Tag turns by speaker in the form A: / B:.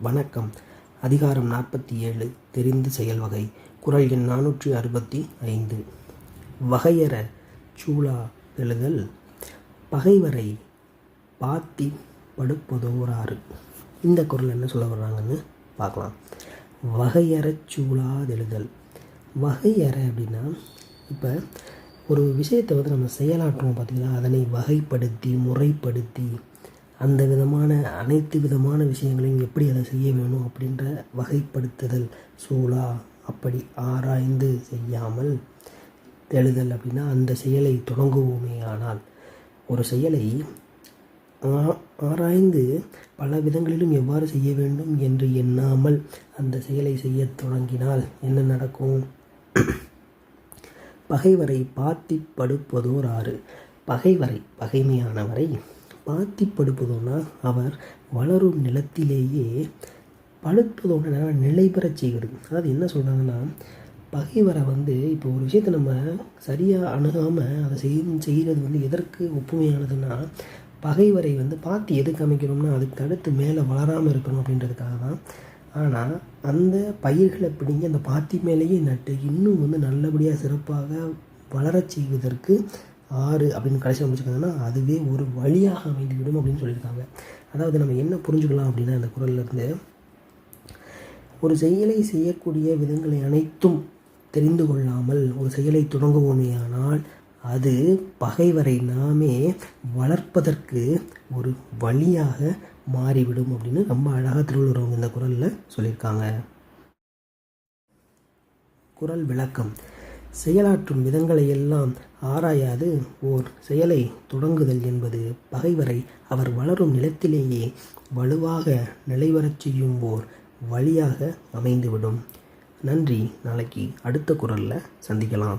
A: வணக்கம். அதிகாரம் நாற்பத்தி ஏழு தெரிந்து செயல் வகை. குரல் எண் நானூற்றி அறுபத்தி ஐந்து. வகையற சூழா எழுதல். பகைவரை பாத்தி படுப்பதோராறு. இந்த குரல் என்ன சொல்ல வர்றாங்கன்னு பார்க்கலாம். வகையறச் சூழாதெழுதல் வகையற அப்படின்னா இப்போ ஒரு விஷயத்தை வந்து நம்ம செயலாற்றுவோம் பார்த்திங்கன்னா அதனை வகைப்படுத்தி முறைப்படுத்தி அந்த விதமான அனைத்து விதமான விஷயங்களையும் எப்படி அதை செய்ய வேணும் அப்படின்ற வகைப்படுத்துதல் சூழா அப்படி ஆராய்ந்து செய்யாமல் எழுதல் அப்படின்னா அந்த செயலை தொடங்குவோமே ஆனால் ஒரு செயலை ஆ- ஆராய்ந்து பல விதங்களிலும் எவ்வாறு செய்ய வேண்டும் என்று எண்ணாமல் அந்த செயலை செய்ய தொடங்கினால் என்ன நடக்கும்? பகைவரை பாத்தி படுப்பதோர் ஆறு. பகைவரை பகைமையானவரை பாத்தி படுப்பதோனா அவர் வளரும் நிலத்திலேயே படுப்பதோட நிலை பெறச் செய்கிறது. அதாவது என்ன சொல்கிறாங்கன்னா பகைவரை வந்து இப்போ ஒரு விஷயத்தை நம்ம சரியாக அணுகாமல் அதை செய் செய்கிறது வந்து எதற்கு ஒப்புமையானதுன்னா பகைவரை வந்து பாத்தி எதுக்கு அமைக்கணும்னா அதுக்கு தடுத்து மேலே வளராமல் இருக்கணும் அப்படின்றதுக்காக தான். ஆனால் அந்த பயிர்களை பிடிங்கி அந்த பாத்தி மேலேயே நட்டு இன்னும் வந்து நல்லபடியாக சிறப்பாக வளரச் செய்வதற்கு ஆறு அப்படின்னு கடைசியில் முடிச்சுக்காங்கன்னா அதுவே ஒரு வழியாக அமைந்துவிடும் அப்படின்னு சொல்லியிருக்காங்க. அதாவது நம்ம என்ன புரிஞ்சுக்கலாம் அப்படின்னா இந்த குரல்லேருந்து ஒரு செயலை செய்யக்கூடிய விதங்களை அனைத்தும் தெரிந்து கொள்ளாமல் ஒரு செயலை தொடங்குவோமேயானால் அது பகைவரை நாமே வளர்ப்பதற்கு ஒரு வழியாக மாறிவிடும் அப்படின்னு ரொம்ப அழகாக திருவள்ளுவர் அவங்க இந்த குரலில் சொல்லியிருக்காங்க. குரல் விளக்கம். செயலாற்றும் விதங்களை எல்லாம் ஆராயாது ஓர் செயலை தொடங்குதல் என்பது பகைவரை அவர் வளரும் நிலத்திலேயே வலுவாக நிலைவரச் செய்யும் ஓர் வழியாக அமைந்துவிடும். நன்றி. நாளைக்கு அடுத்த குரலில் சந்திக்கலாம்.